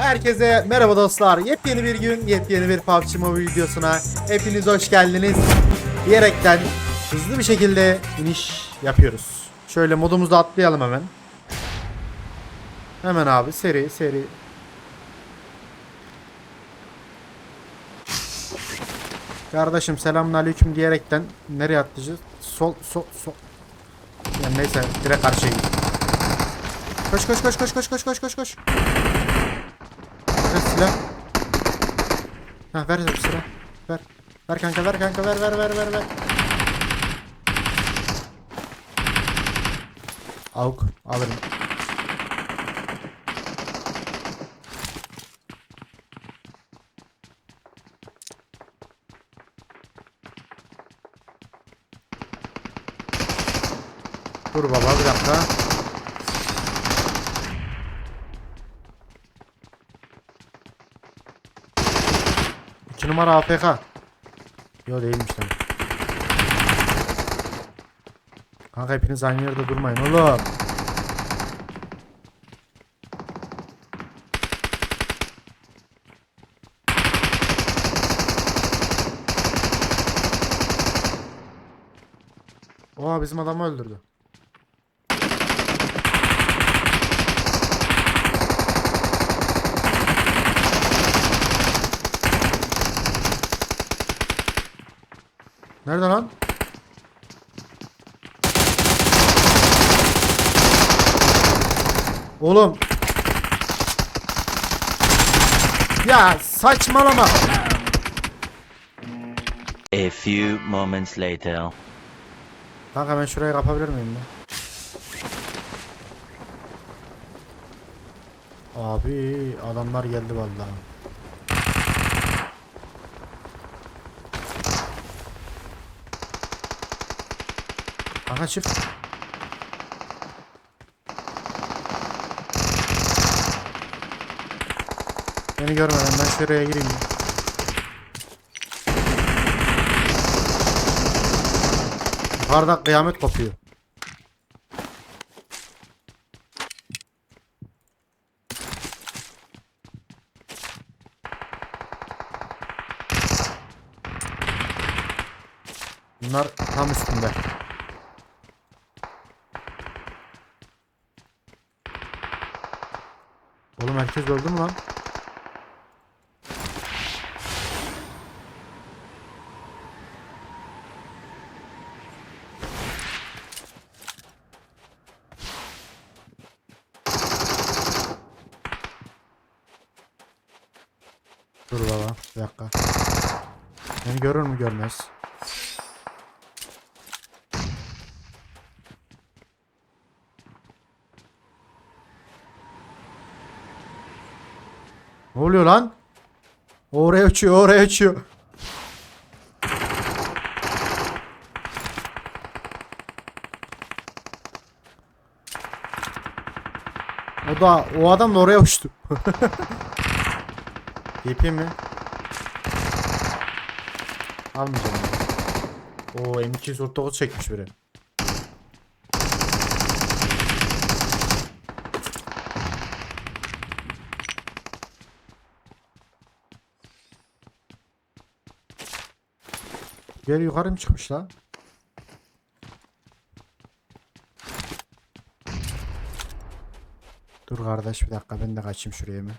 Herkese merhaba dostlar. Yepyeni bir gün, yepyeni bir PUBG Mobile videosuna hepiniz hoş geldiniz. Diyerekten hızlı bir şekilde iniş yapıyoruz. Şöyle modumuzu atlayalım hemen. Hemen abi seri seri. Kardeşim selamünaleyküm diyerekten nereye atlayacağız? Sol sol sol. Yani neyse direkt karşıya. Koş koş koş koş koş koş koş koş koş. Silah. Ha ver ver silah. Ver. Ver kanka ver kanka ver ver ver ver ver. Avuk alırım. Dur baba bir dakika. Numara AFK. Yo değilmiş lan. Kanka hepiniz aynı yerde durmayın oğlum. Oha bizim adamı öldürdü. Nerede lan? Oğlum. Ya saçmalama. A few moments later. Kanka ben şurayı kapabilir miyim ben? Abi adamlar geldi vallahi. Kanka çift. Beni görmeden ben şuraya gireyim. Yukarıda kıyamet kopuyor. Bunlar tam üstünde. Herkes öldü mü lan? Dur baba bir dakika. Beni görür mü görmez. Oluyor lan? Oraya uçuyor oraya uçuyor. O da o adam da oraya uçtu. Yapayım mi? Almayacağım. ya. Oo M249 çekmiş biri. Gel yukarı mı çıkmış lan? Dur kardeş bir dakika ben de kaçayım şuraya mı?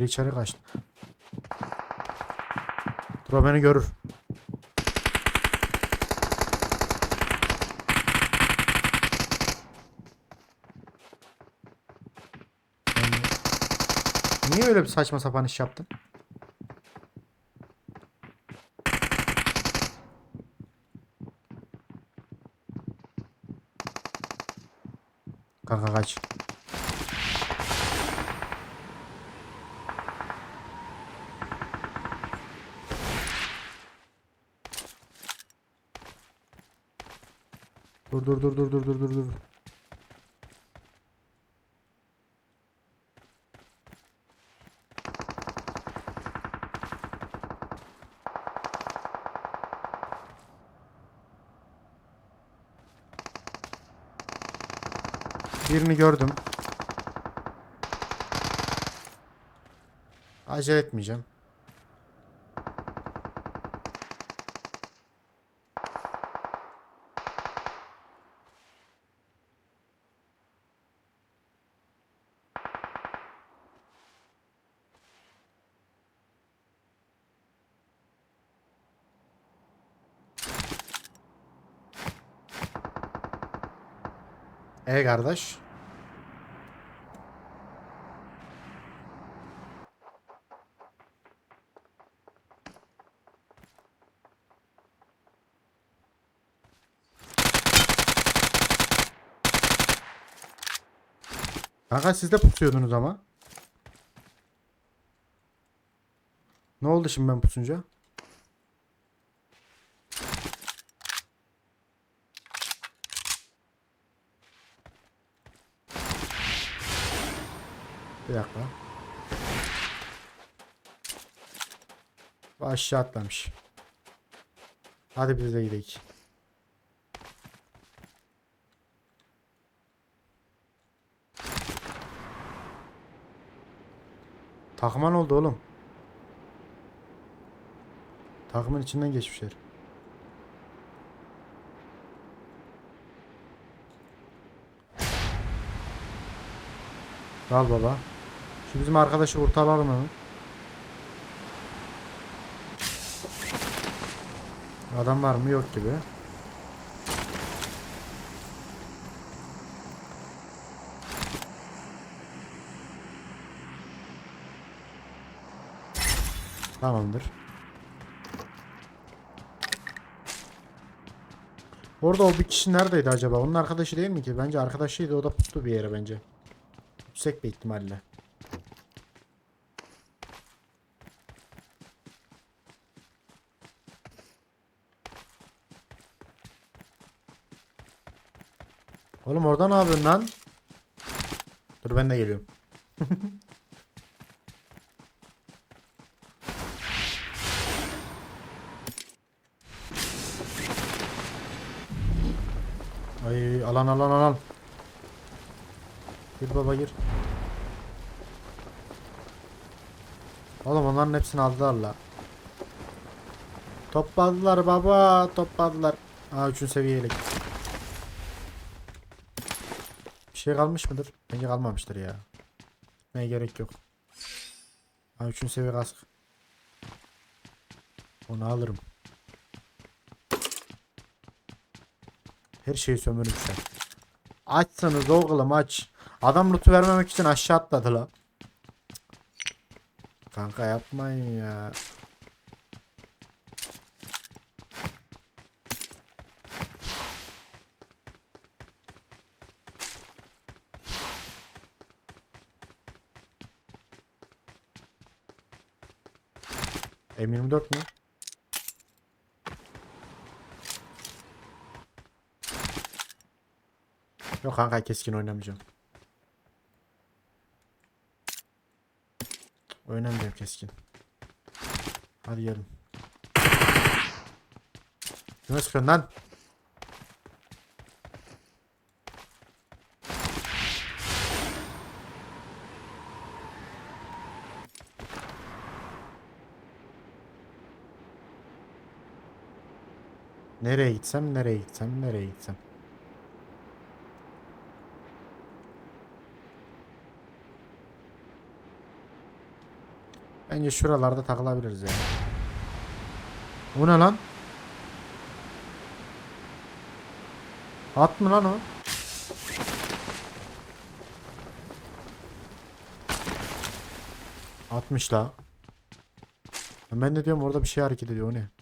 Geri içeri kaçtı. Dur o beni görür. Niye öyle bir saçma sapan iş yaptın? Kanka kaç. dur dur dur dur dur dur dur. Birini gördüm. Acele etmeyeceğim. E kardeş. Kanka siz de pusuyordunuz ama. Ne oldu şimdi ben pusunca? Bir dakika. Bu aşağı atlamış. Hadi biz de gidelim. Takman oldu oğlum. Takımın içinden geçmişler. Al baba. Şu bizim arkadaşı kurtaralım hemen. Adam var mı? Yok gibi. Tamamdır. Orada o bir kişi neredeydi acaba? Onun arkadaşı değil mi ki? Bence arkadaşıydı. O da pustu bir yere bence. Yüksek bir ihtimalle. Oğlum orada ne yapıyorsun lan? Dur ben de geliyorum. Ay alan alan alan. Gir baba gir. Oğlum onların hepsini aldılar la. Topladılar baba topladılar. Aa 3. seviyelik. Bir şey kalmış mıdır? Bence kalmamıştır ya. Ne gerek yok. Aa 3. seviye kask. Onu alırım. Her şeyi sömürmüşler. Açsanız oğlum aç. Adam lootu vermemek için aşağı atladı la. Kanka yapmayın ya. M24 mü? Yok kanka keskin oynamayacağım. Oynamayacağım keskin. Hadi gelin. Kime lan? Nereye gitsem, nereye gitsem, nereye gitsem. Bence şuralarda takılabiliriz yani. O ne lan? At mı lan o? Atmış la. Ben de diyorum orada bir şey hareket ediyor o ne?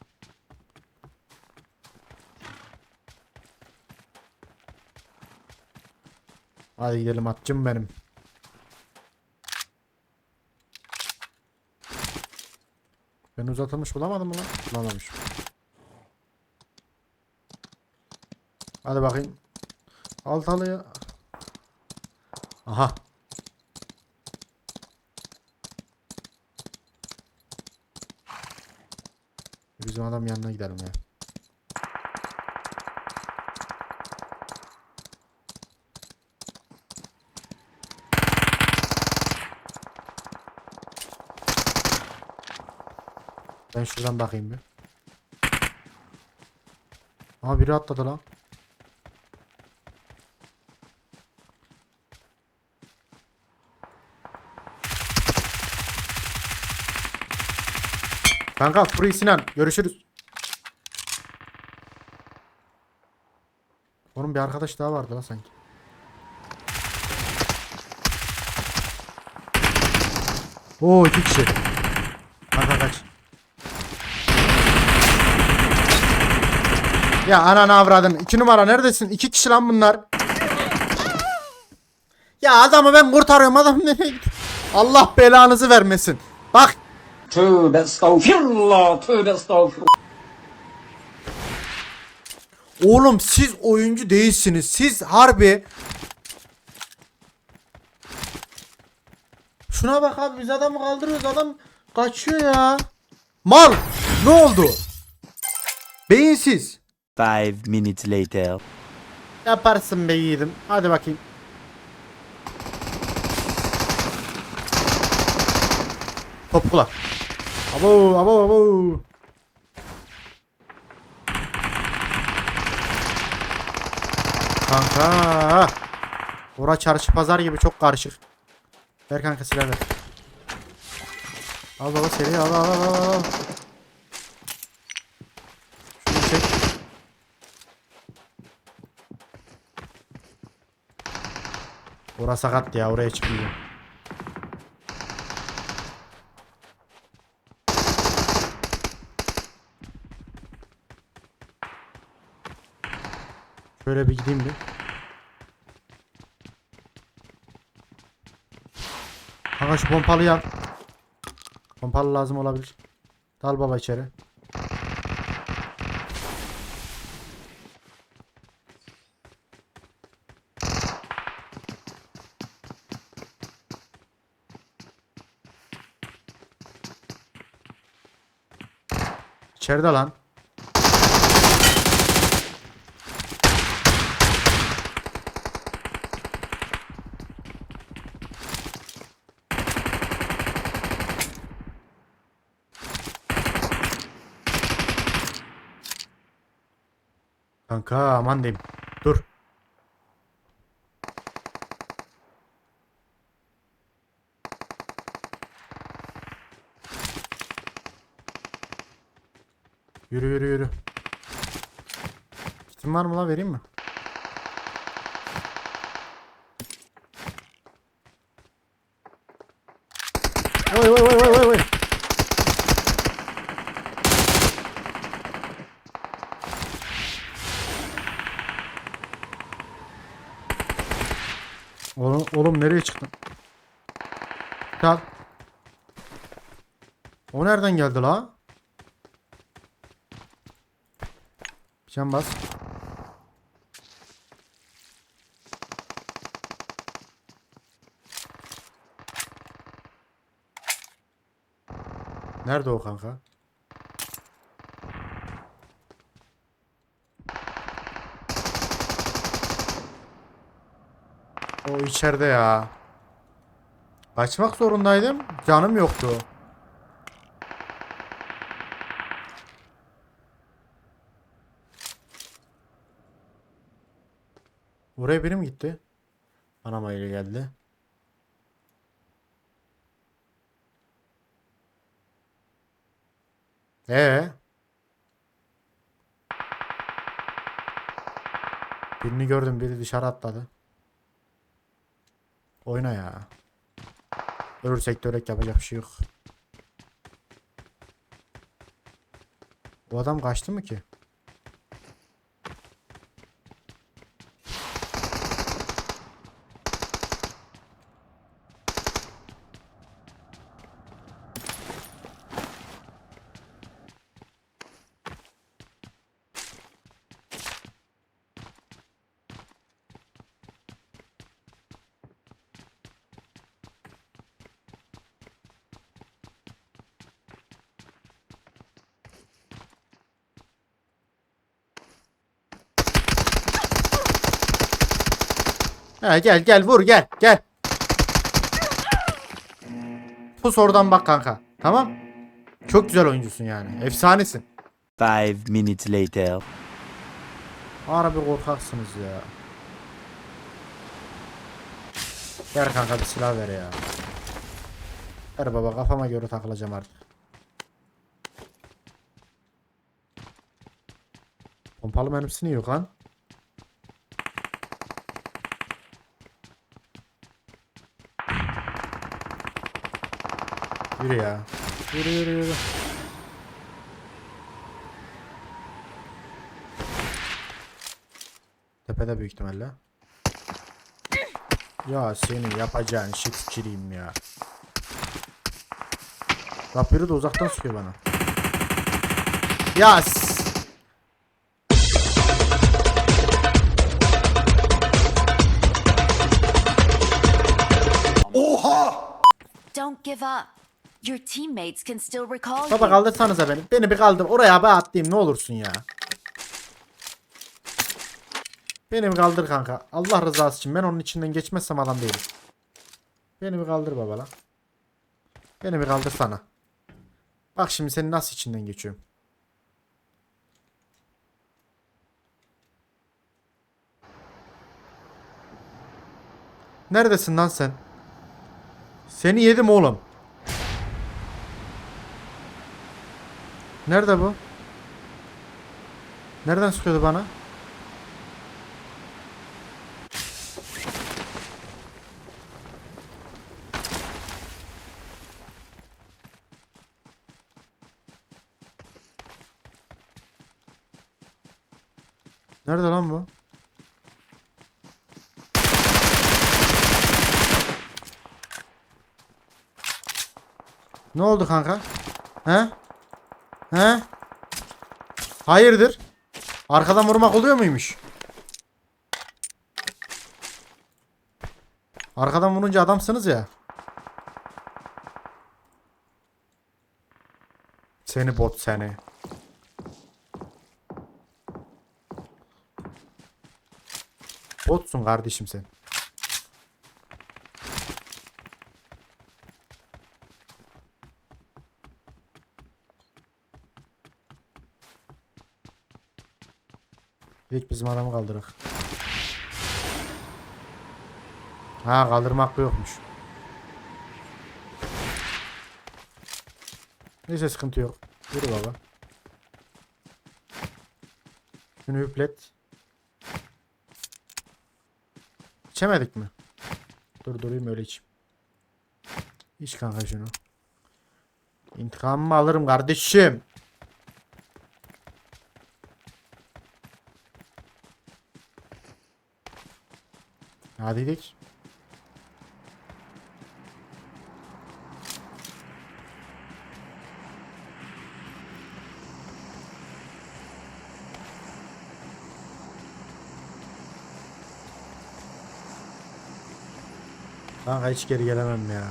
Hadi gidelim atçım benim. Ben uzatılmış bulamadım mı lan? Bulamamışım. Hadi bakayım. Altalıya. Aha. Bizim adam yanına gidelim ya. Ben şuradan bakayım bir. Aha biri atladı lan. Kanka Free Sinan görüşürüz. Onun bir arkadaş daha vardı lan sanki. Oo iki kişi. Kanka kaç. Ya ananı avradın. İki numara neredesin? İki kişi lan bunlar. Ya adamı ben kurtarıyorum. Adam nereye gidiyor? Allah belanızı vermesin. Bak Tövbe estağfirullah, tövbe estağfirullah. Oğlum siz oyuncu değilsiniz. Siz harbi Şuna bak abi biz adamı kaldırıyoruz adam kaçıyor ya. Mal ne oldu? Beyinsiz. Five minutes later. Yaparsın be yiğidim. Hadi bakayım. Topukla. Abo abo abo. Kanka. Ora çarşı pazar gibi çok karışık. Ver kanka silah ver. Al baba seri al al al al, al. Şunu çek. Ora sakat ya oraya çıkmıyor. Şöyle bir gideyim bir. Kanka şu pompalıyı al. Pompalı lazım olabilir. Dal baba içeri. İçeride lan. Kanka aman diyeyim. Dur. Yürü yürü yürü. Kitin var mı lan vereyim mi? Oy oy oy oy oy. Oğlum, oğlum nereye çıktın? Kal. O nereden geldi la? Can bas. Nerede o kanka? O içeride ya. Kaçmak zorundaydım. Canım yoktu. Oraya biri mi gitti? Anama ile geldi. Ee? Birini gördüm biri dışarı atladı. Oyna ya. Ölürsek de ölek yapacak bir şey yok. Bu adam kaçtı mı ki? He gel gel vur gel gel. Pus oradan bak kanka. Tamam. Çok güzel oyuncusun yani. Efsanesin. Five minutes later. Harbi korkaksınız ya. Ver kanka bir silah ver ya. Ver baba kafama göre takılacağım artık. Pompalı mermisi niye yok lan? Yürü ya. Yürü yürü yürü. Tepede büyük ihtimalle. Ya senin yapacağın shit sikireyim ya. Biri de uzaktan sıkıyor bana. Ya s- Don't give up. Your teammates can still recall Baba you. kaldırsanıza beni. Beni bir kaldır. Oraya bir atlayayım ne olursun ya. Beni bir kaldır kanka. Allah rızası için ben onun içinden geçmezsem adam değilim. Beni bir kaldır baba lan. Beni bir kaldır sana. Bak şimdi seni nasıl içinden geçiyorum. Neredesin lan sen? Seni yedim oğlum. Nerede bu? Nereden sıkıyordu bana? Nerede lan bu? Ne oldu kanka? He? He? Hayırdır? Arkadan vurmak oluyor muymuş? Arkadan vurunca adamsınız ya. Seni bot seni. Botsun kardeşim sen. İlk bizim adamı kaldırık. Ha kaldırma hakkı yokmuş. Neyse sıkıntı yok. Yürü baba. Şunu üplet. İçemedik mi? Dur durayım öyle içeyim. İç kanka şunu. İntikamımı alırım kardeşim. Hadi gidelim. Kanka hiç geri gelemem ya.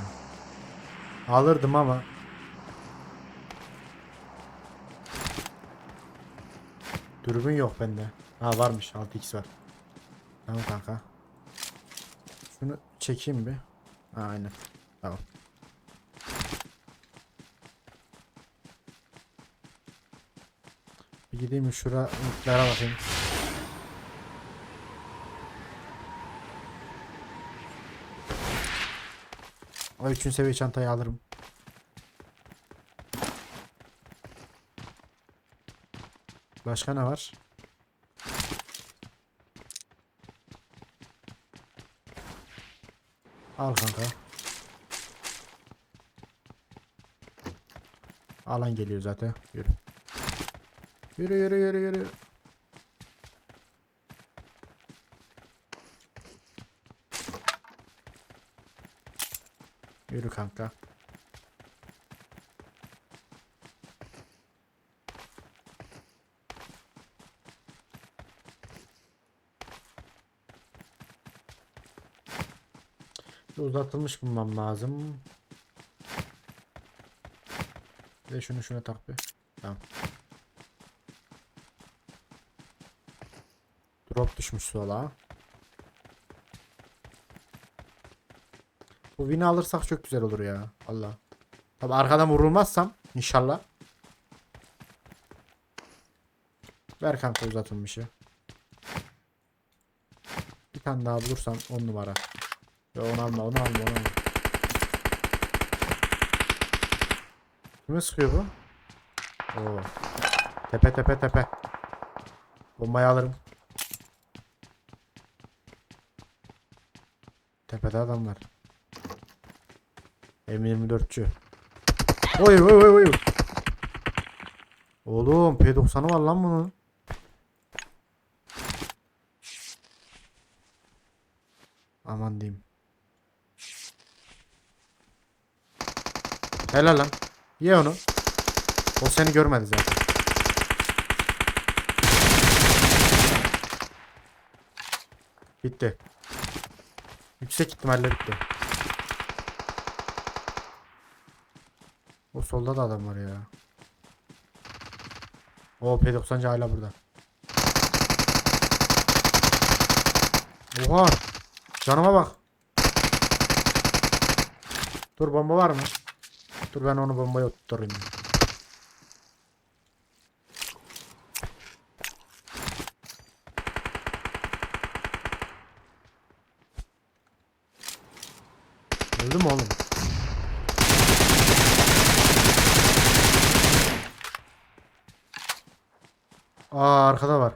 Alırdım ama. Dürbün yok bende. Ha varmış 6x var. Tamam kanka. Şunu çekeyim bir. Ha, aynen. Tamam. Bir gideyim şura umutlara bakayım. O üçüncü seviye çantayı alırım. Başka ne var? Al kanka. Alan geliyor zaten. Yürü. Yürü yürü yürü yürü. Yürü kanka. Uzatılmış bulmam lazım. Ve şunu şuna tak bir. Tamam. Drop düşmüş sola. Bu win'i alırsak çok güzel olur ya. Allah. Tabi arkadan vurulmazsam İnşallah. Ver kanka uzatılmışı. Bir tane daha bulursam 10 numara. Yo, onu alma onu alma onu alma. Kime sıkıyor bu? Oo. Tepe tepe tepe. Bombayı alırım. Tepede adam var. M24'çü. Oy oy oy oy. Oğlum P90'ı var lan bunun. Aman diyeyim. Helal lan. Ye onu. O seni görmedi zaten. Bitti. Yüksek ihtimalle bitti. O solda da adam var ya. O P90'cı hala burada. Oha! Canıma bak. Dur bomba var mı? Dur ben onu bombaya oturtayım. Öldü mü oğlum? Aa arkada var.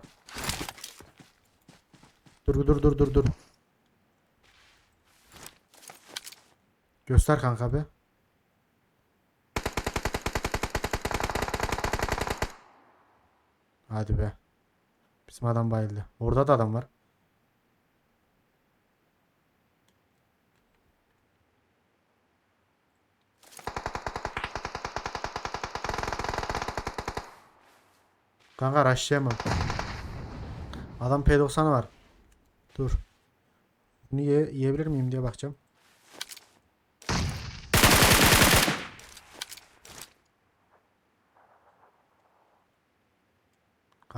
Dur dur dur dur dur. Göster kanka be. Hadi be. Bizim adam bayıldı. Orada da adam var. Kanka rushlayamam. Adam P90'ı var. Dur. Bunu ye- yiyebilir miyim diye bakacağım.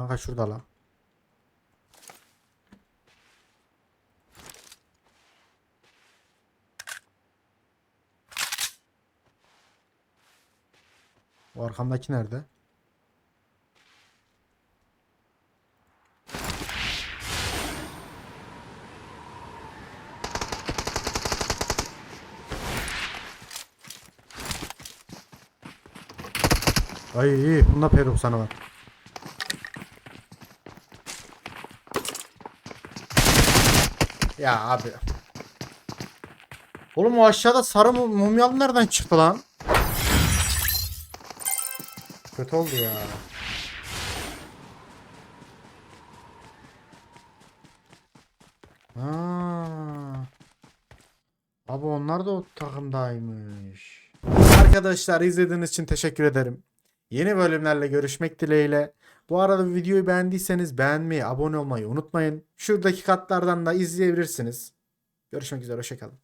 Kanka şurada la. O arkamdaki nerede? Ay iyi. Bunda P90'ı var. Ya abi. Oğlum o aşağıda sarı mu- mumyalı nereden çıktı lan? Kötü oldu ya. Ha. Abi onlar da o takımdaymış. Arkadaşlar izlediğiniz için teşekkür ederim. Yeni bölümlerle görüşmek dileğiyle. Bu arada videoyu beğendiyseniz beğenmeyi, abone olmayı unutmayın. Şuradaki katlardan da izleyebilirsiniz. Görüşmek üzere, hoşçakalın.